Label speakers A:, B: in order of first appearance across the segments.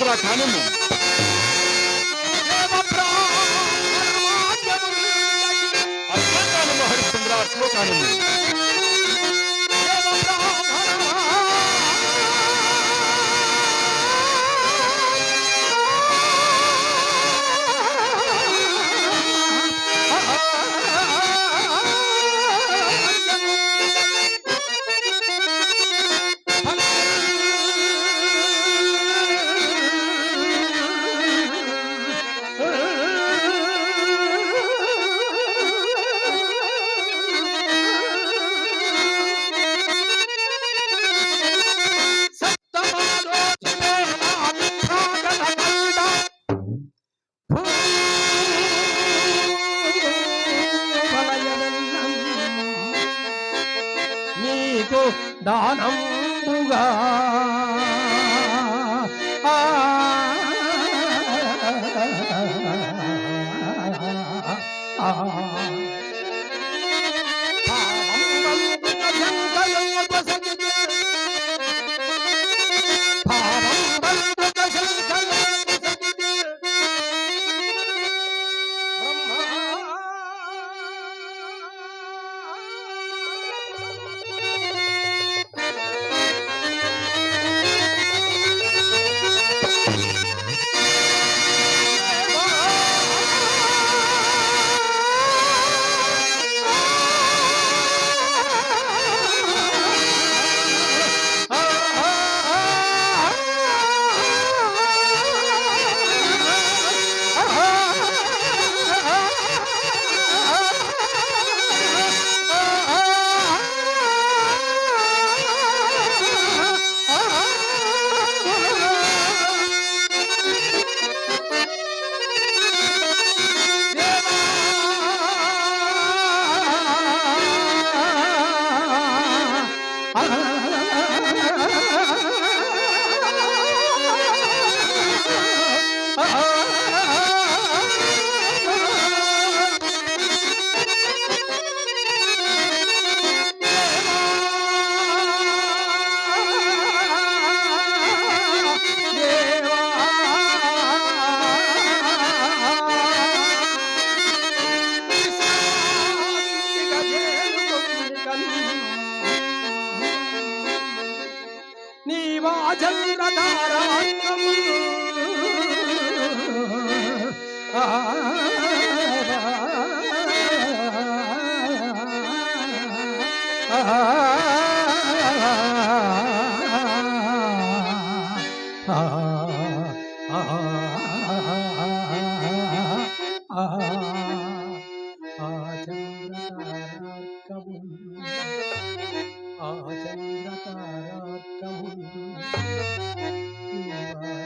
A: హరిశ్చంద్ర కానిమ్ము అట్లే కానిమ్ము హరిశ్చంద్ర అట్లే కానిమ్ము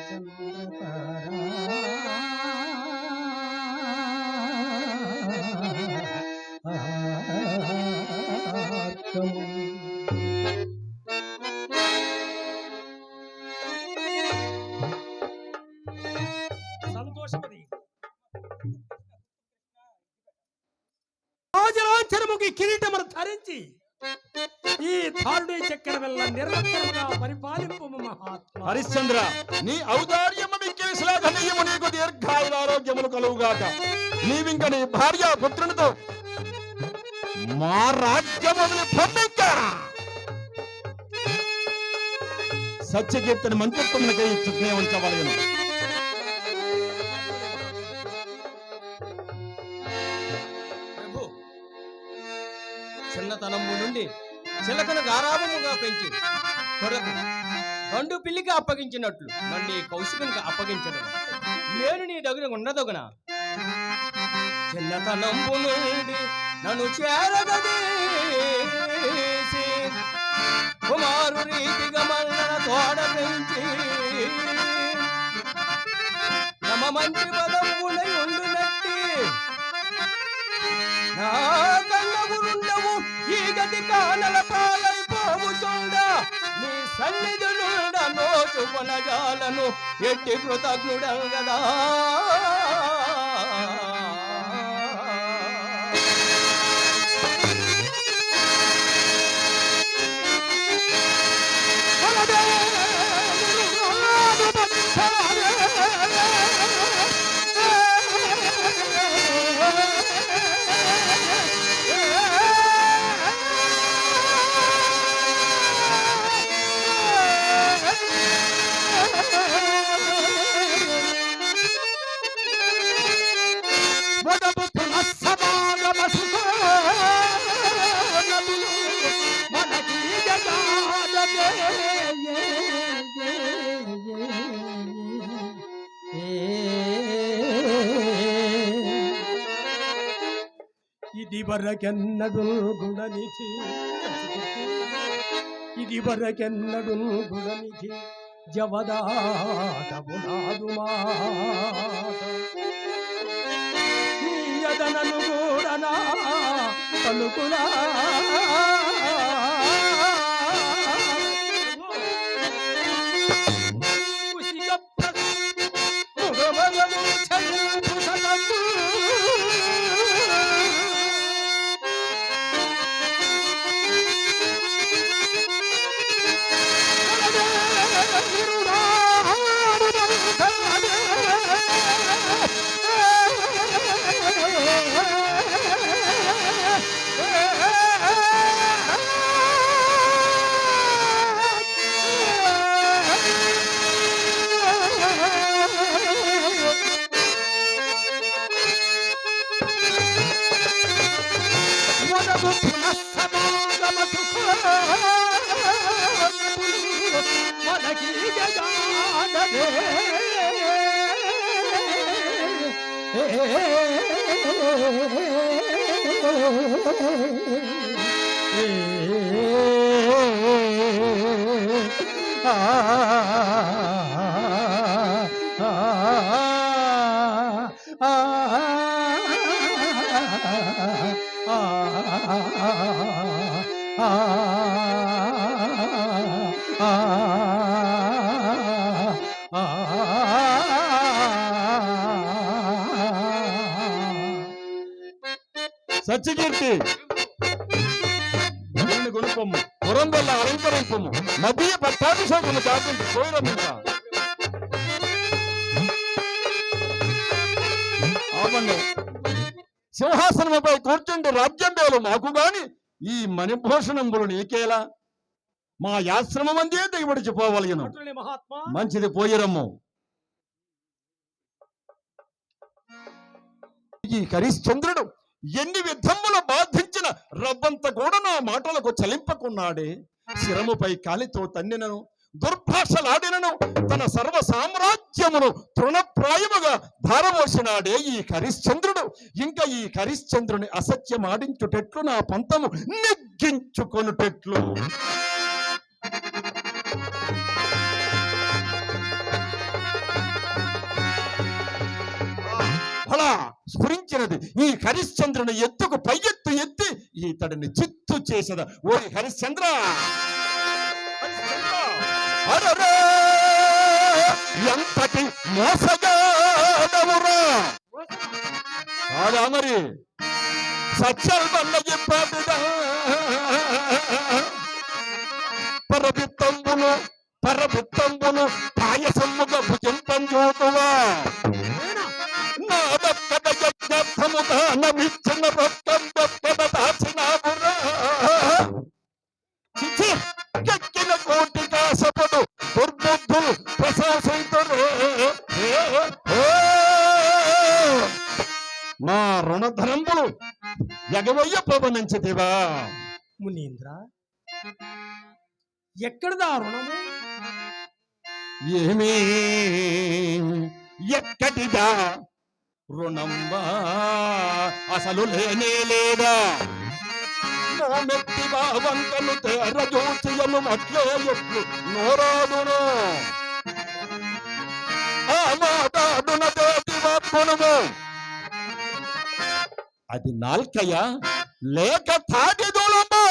B: సంతోషపడి మహాత్మా
A: నీ ఔదార్యము మిక్కిలి శ్లాఘనీయము నీకు దీర్ఘాయుల ఆరోగ్యములు కలువుగాక నీవింక నీ భార్య పుత్రునితో మా రాజ్యముని పొమ్మిక సత్యకీర్తన మంత్రిత్వమునకై చుట్నే
C: ఉంచవలను. చిన్నతనము నుండి చిలకను గారాభముగా పెంచి కొరకు గండు పిల్లికి అప్పగించినట్లు. నన్ను ఈ కౌశికంగా అప్పగించడం నేను నీ దగ్గర ఉండదగున చిన్నతనంబు నుండి నన్ను చేరగదీసి కుమారు రీతిగా మల్లన తోడ పెంచి. నమ మంత్రి పదములై ఉండునట్టి నా కళ్ళ గురుండవు ఈ గతి కానల పాలైపోవుచుండ నీ సన్నిధులు నుండ నోచు కొనజాలను ఎట్టి
B: కృతజ్ఞుడం
A: కదా వరకెన్నడు గుణనిధి. ఇది వరకెన్నడు గుణనిధి. జవదాటము నాదు మాట నీయదనను కూడనా పలుకులా
B: సత్యకీర్తి అలంకరింపము నదీ పట్టాభిషేకము పోయిరమ్మింత ఆపండి సింహాసనముపై కూర్చుండి రాజ్యం వేలు మాకు గాని ఈ మణిభూషణంబులు నీకేలా? మా యాశ్రమమందే దిగబడిచిపోవలయను
A: అటులే మహాత్మా.
B: మంచిది పోయిరమ్ము. ఈ హరిశ్చంద్రుడు ఎన్ని విధములు బాధించిన రవ్వంత కూడా నా మాటలకు చలింపకున్నాడే. శిరముపై కాలితో తన్నినను దుర్భాషలాడినను తన సర్వ సామ్రాజ్యమును తృణప్రాయముగా ధారమోసినాడే ఈ హరిశ్చంద్రుడు. ఇంకా ఈ హరిశ్చంద్రుని అసత్యమాడించుటెట్లు నా పంతము నెగ్గించుకొనుటెట్లు. స్ఫురించినది ఈ హరిశ్చంద్రుని ఎత్తుకు పై ఎత్తు ఎత్తి ఇతడిని చిత్తు చేసద. ఓ హరిశ్చంద్ర! ఎంతటి మోసగాడవురా కాదా మరి? సత్యల్వన్న చెప్పాడుదా పరబిత్తంబును పరబిత్తంబును పాయసమ్ముగా భుజింపం చూతువా నాదొక్కద యజ్ఞార్థముగా నమిచ్చిన రక్తం దొక్కద దాచినావురా చిచి ఎక్కిన కోటి కాసపడు దుర్బుద్ధులు ప్రశంసింతురు మా రుణధనంబులు ఎగవయ్య పవనించదివా
A: మునీంద్ర ఎక్కడదా రుణము?
B: ఏమీ ఎక్కడిదా? రుణంబా అసలు లేనే లేదా? మోమెత్తి వంకలు తేరజూచియను మట్లే ఎట్లు నోరాదును. ఆ మాటాడున దేటి వాక్కును అది నాల్కయ్య లేక తాటిదోళము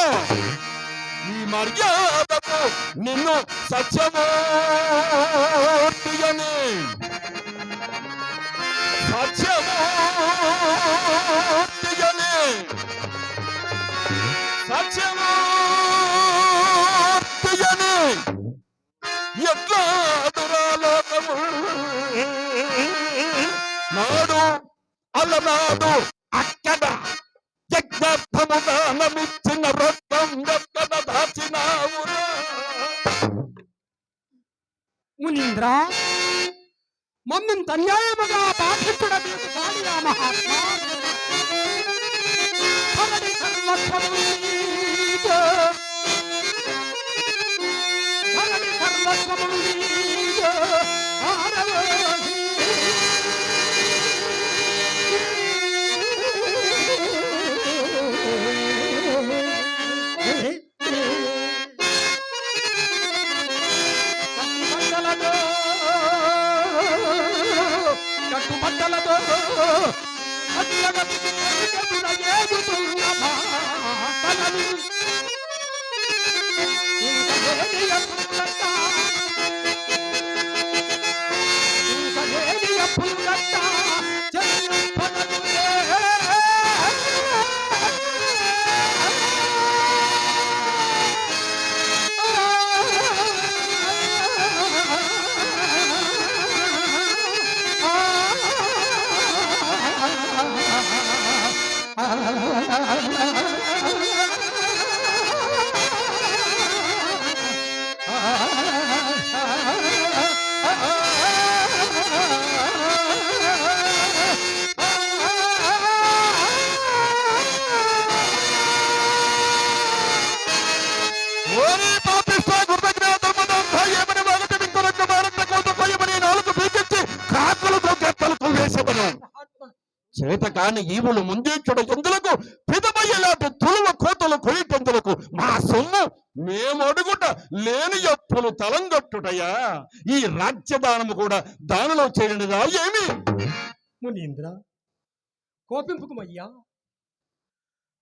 B: ఈ మర్యాదకు నిన్ను సత్యమూర్తియని. సత్యమూర్తియని ఎట్లా దురాలోకము? నాడు అలనాడు అక్కడ యజ్ఞార్థము దానమిచ్చిన రక్తం ఎక్కడ దాచినావురా?
A: మునీంద్ర
B: ಕನ್ಯಾಯ ಮಗ ಪಾಠ ಬಿಡಬೇಕು ಬಾಳಿಯ ಮಹಾತ್ಮ ಸರ್ವಸ್ವ కాని ఈవులు ఎందులకు పిదమయ్యేలాంటి తులువ కోతలు కొయ్యటెందులకు మా సొమ్ము మేము అడుగుట లేని అప్పులు తలంగొట్టుటయా? ఈ రాజ్యదానము కూడా దానిలో చేరినదా? ఏమి?
A: మునీంద్ర కోపింపుకుమయ్యా.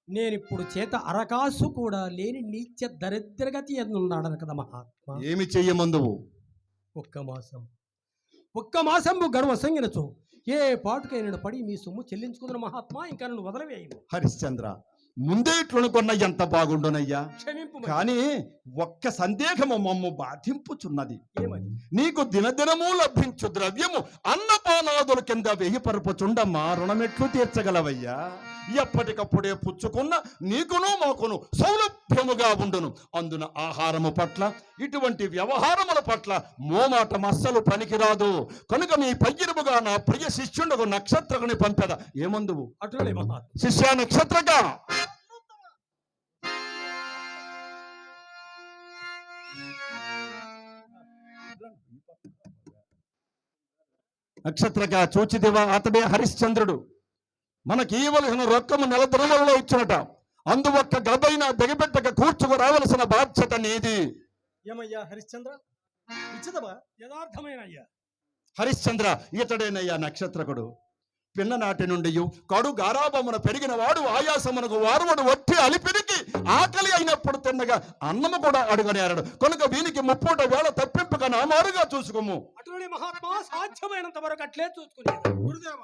A: నేనిప్పుడు చేత అరకాసు కూడా లేని నీచ దరిద్రగతి ఎన్నున్నాడను కదా మహాత్మా.
B: ఏమి చెయ్యమందువు?
A: ఒక్క మాసం. ఒక్క మాసంబు గడువ సంగినచు ఏ పాటుకైనా పడి మీ సొమ్ము చెల్లించుకున్న మహాత్మా ఇంకా నన్ను వదలవేయము
B: హరిశ్చంద్ర ముందే ఇట్లనుకున్న ఎంత బాగుండునయ్యా?
A: క్షమింపు
B: కానీ ఒక్క సందేహము మమ్ము బాధింపుచున్నది.
A: ఏమని
B: నీకు దినదినము లభించు ద్రవ్యము అన్నపానాదుల కింద వెయ్యి పరుపుచుండమ్మా రుణమెట్లు తీర్చగలవయ్యా? ఎప్పటికప్పుడే పుచ్చుకున్న నీకును మాకును సౌలభ్యముగా ఉండును. అందున ఆహారము పట్ల ఇటువంటి వ్యవహారముల పట్ల మోమాటం అస్సలు పనికిరాదు. కనుక మీ పయ్యరుముగా నా ప్రియ శిష్యుండకు నక్షత్రకుని పంపెద. ఏమందువు? శిష్య నక్షత్రక? నక్షత్రక చూచిదివా అతడే హరిశ్చంద్రుడు. మనకి ఇవ్వవలసిన రొక్కము నెల దినములలో ఇచ్చినట. అందువక్క గబైన దిగబెట్టక కూర్చుకు రావలసిన బాధ్యత నీది.
D: ఏమయ్యా హరిశ్చంద్ర?
A: యథార్థమైన అయ్యా
B: హరిశ్చంద్ర ఇతడేనయ్యా నక్షత్రకుడు. పిన్ననాటి నుండి కడు గారాబమున పెరిగిన వాడు ఆయాసమునకు వారువడు వట్టి అలిపిరికి ఆకలి అయినప్పుడు తిన్నగా అన్నము కూడా అడుగనేరడు కనుక వీనికి ముప్పూట వేళ తప్పింపక నామారుగా చూసుకోము.
A: అటులే మహాత్మా సాధ్యమైనంత వరకు అట్లే చూసుకునేది.
D: గురుదేవ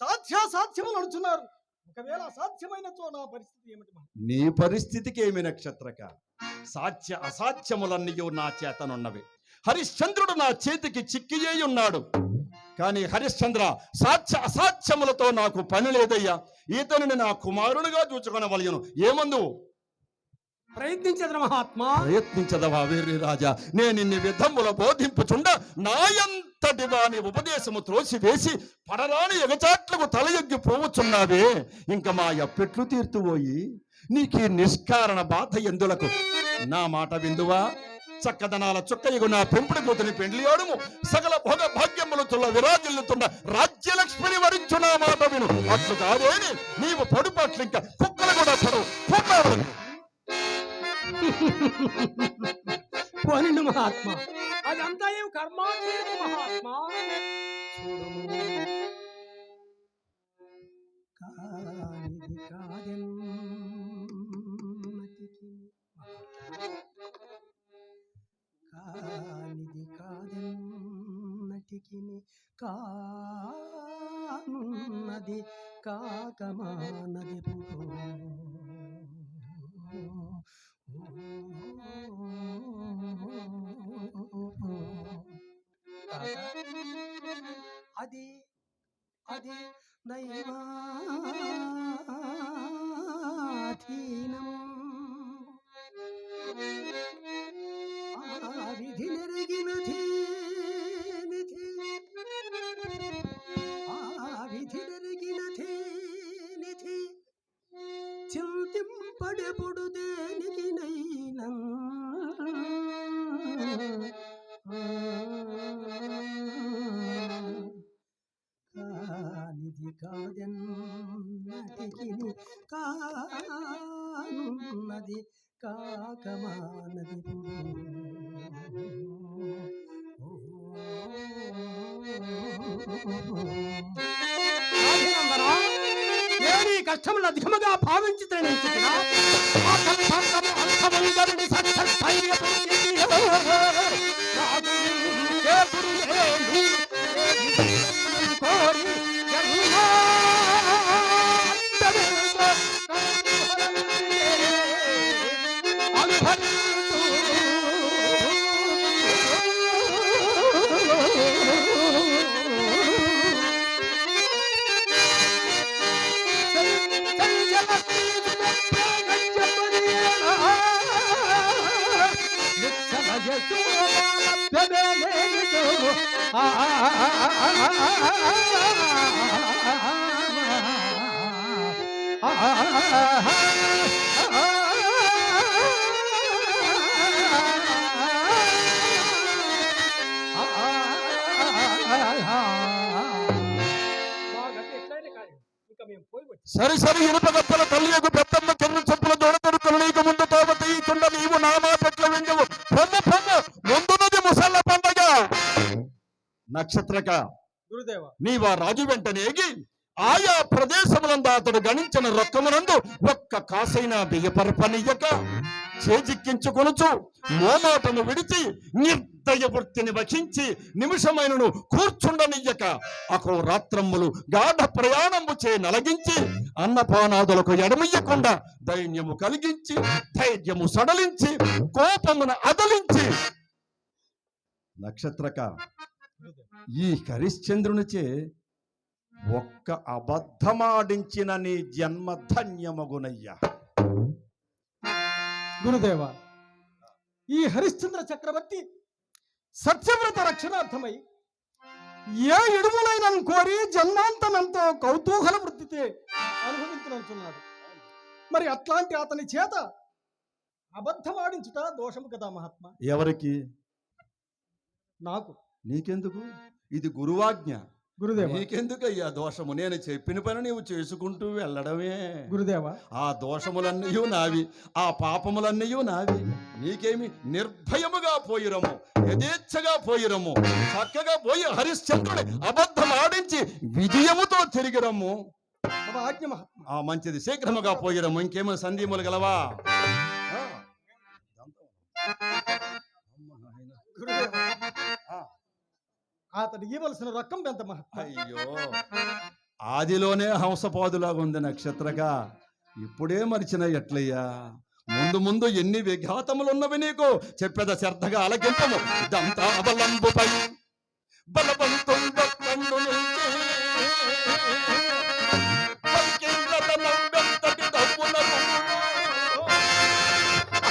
D: సాధ్యాసాధ్యములు అడుచున్నారు ఒకవేళ అసాధ్యమైనచో నా పరిస్థితి ఏమిటి?
B: నీ పరిస్థితికి ఏమి నక్షత్రక? సాధ్య అసాధ్యములన్నయూ నా చేతనున్నవి. హరిశ్చంద్రుడు నా చేతికి చిక్కియే ఉన్నాడు. కానీ హరిశ్చంద్ర సాధ్య అసాధ్యములతో నాకు పని లేదయ్యా. ఈతనిని నా కుమారునిగా చూచుకొనవలయను ఏమందు?
A: ప్రయత్నించదు మహాత్మా?
B: ప్రయత్నించదవా వీరి రాజా? నేను ఇన్ని విధముల బోధింపుచుండ నాయంతటి వాని ఉపదేశము త్రోసి వేసి పడరాని ఎగచాట్లకు తలయొగ్గి పోవచ్చున్నావే ఇంక మా ఎప్పెట్లు తీర్తుపోయి నీకు నిష్కారణ బాధ ఎందులకు? నా మాట విందువా? చక్కదనాల చుక్కయ్యకు నా పెంపుడు కూతుని పెండ్లియాడుము సకల భోగ భాగ్యములతో విరాజిల్లుతున్న రాజ్యలక్ష్మిని వరించు నా మాట విను. అట్లు కాదేని నీవు పడుపట్లు ఇంకా కుక్కలు కూడా పడవు.
A: పోనిండు మహాత్మా. అదంతా ఏం కర్మ? మహాత్మా. కానిది కాదన్నటికి కానున్నది కాకమా? వర్తింపడెపుడు దేనికి నైనా? కానిది కాదన్నటికి కానున్నది కాకమానది పో త్రణించుకున్నా ఆ కల్పంగము
B: సరి సరి ఇనుప గప్పల నక్షత్రక
D: గురుదేవ.
B: నీవా రాజు వెంటనేగి ఆయా ప్రదేశములందు అతడు గణించిన రొక్కమునందు ఒక్క కాసైనా బియ్యపరపనియ్యక చేజిక్కించుకొనుచు మోమాటను విడిచి నిర్దయ వృత్తిని వహించి నిమిషమైనను కూర్చుండనియ్యక అకో రాత్రమ్ములు గాఢ ప్రయాణము చే నలగించి అన్నపానాదులకు ఎడమియ్యకుండా దైన్యము కలిగించి ధైర్యము సడలించి కోపమును అదలించి నక్షత్రక ఈ హరిశ్చంద్రునిచే ఒక్క అబద్ధమాడించిన నీ జన్మ ధన్యమగునయ్యా.
D: గురుదేవ ఈ హరిశ్చంద్ర చక్రవర్తి సత్యవ్రత రక్షణార్థమై ఏ ఇడుములైన కోరి జన్మాంతమెంతో కౌతూహల వృత్తితే అనుభవించనున్నాడు మరి అట్లాంటి అతని చేత అబద్ధమాడించుట దోషము కదా మహాత్మా?
B: ఎవరికి?
D: నాకు.
B: నీకెందుకు? ఇది గురువాజ్ఞ.
D: గురుదేవ.
B: నీకెందుకయ్యా దోషము? నేను చెప్పిన పని నీవు చేసుకుంటూ వెళ్ళడమే.
D: గురుదేవ.
B: ఆ దోషములన్నీ నావి ఆ పాపములన్నీ నావి. నీకేమి నిర్భయముగా పోయిరము యథేచ్ఛగా పోయిరము చక్కగా పోయి హరిశ్చంద్రుని అబద్ధం ఆడించి విజయముతో
D: మహాత్మా.
B: ఆ మంచిది శీఘ్రముగా పోయిరము. ఇంకేమో సందేములు గలవా.
D: గురుదేవ. అతడు ఇవ్వవలసిన రొక్కం ఎంత
B: అయ్యో. ఆదిలోనే హంసపాదులాగా ఉంది నక్షత్రగా. ఇప్పుడే మరిచిన ఎట్లయ్యా? ముందు ముందు ఎన్ని విఘాతములున్నవి నీకు? చెప్పేద శ్రద్ధగా అలకింపము ఇదంతా అవలంబుపై డబ్బునకు.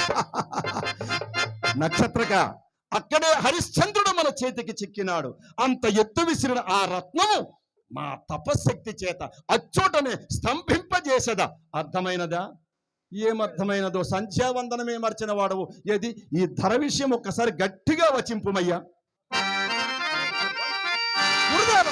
B: నక్షత్రక అక్కడే హరిశ్చంద్రుడు మన చేతికి చిక్కినాడు. అంత ఎత్తు విసిరిన ఆ రత్నము మా తపశక్తి చేత అచ్చోటనే స్తంభింపజేసదా? అర్థమైనదా? ఏమర్థమైనదో? సంధ్యావందనమే మర్చిన వాడవు. ఏది? ఈ ధర విషయం ఒక్కసారి గట్టిగా వచింపుమయ్యా.
D: గురుదేవ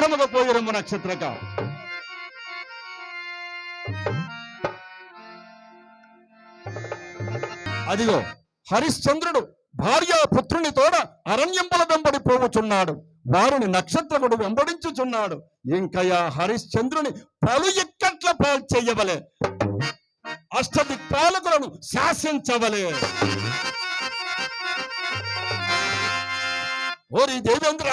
B: శీఘ్రముగా పోయిరమ్మ నక్షత్రక అదిగో హరిశ్చంద్రుడు భార్య పుత్రుని తోడ అరణ్యంపల వెంబడి పోవుచున్నాడు. వారిని నక్షత్రకుడు వెంబడించుచున్నాడు. ఇంకయా హరిశ్చంద్రుని పలు ఇక్కట్ల పాలు చెయ్యవలే అష్టదిక్పాలకులను శాసించవలే. ఓరి దేవేంద్ర!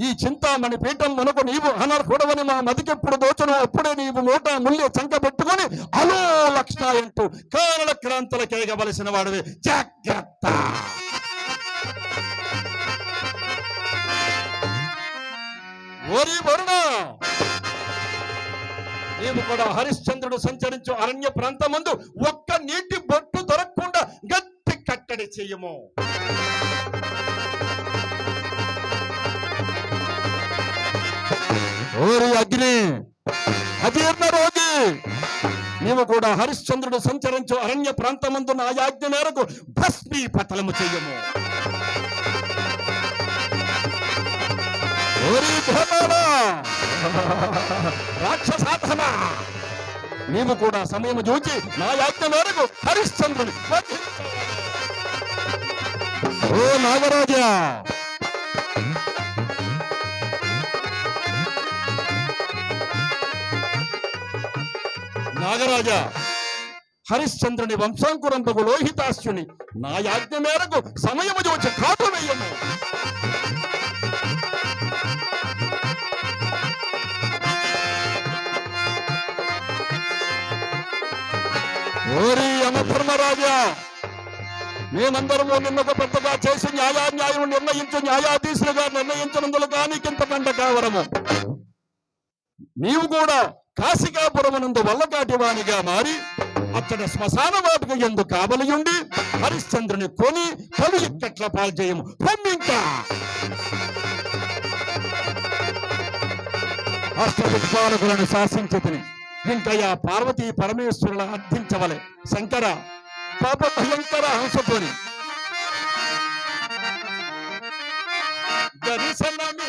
B: ఈ చింతామణి పీఠం మనకు నీవు అనర్హుడవని మా మదికెప్పుడు దోచను. అప్పుడే నీవు నోట ముల్లి చంక పెట్టుకొని అలో లక్షణ అంటూ కారణ క్రాంతుల కేగవలసిన వాడివి. జాగ్రత్త. ఓరి వరుణ! నీవు కూడా హరిశ్చంద్రుడు సంచరించు అరణ్య ప్రాంతమందు ఒక్క నీటి బొట్టు దొరకకుండా గట్టి కట్టడి చెయ్యము ఓరి అగ్ని అజీర్ణ రోగి? నీవు కూడా హరిశ్చంద్రుడు సంచరించు అరణ్య ప్రాంతమందు ఆ యాజ్ఞ మేరకు భస్మీ పతలము చెయ్యము ఓరి రాక్షసాధన! నీవు కూడా సమయం చూచి నా యాజ్ఞ మేరకు హరిశ్చంద్రుని ఓ నాగరాజా నాగరాజ. హరిశ్చంద్రుని వంశాంకురంతకు లోహితాస్యుని. నా యాజ్ఞ మేరకు సమయము చూచి కాటు వేయము ఓరి యమధర్మరాజా మేమందరము నిన్నొక పెద్దగా చేసి న్యాయాన్యాయం నిర్ణయించు న్యాయాధీశులుగా నిర్ణయించినందులు కానీ కింతకంట కావరము. నీవు కూడా కాశికాపురమునందు వల్లకాటివానిగా మారి అతడి శ్మశాన వాటికి ఎందు కావలియుండి హరిశ్చంద్రుని కొని పలు ఇక్కట్ల పాల్చేయము. పొమ్మింకా? అష్టదిక్పాలకులను శాసించతిని. ఇంకయా పార్వతీ పరమేశ్వరుల అర్థించవలే. శంకర పాప భయంకర హంసతోని దర్శనమే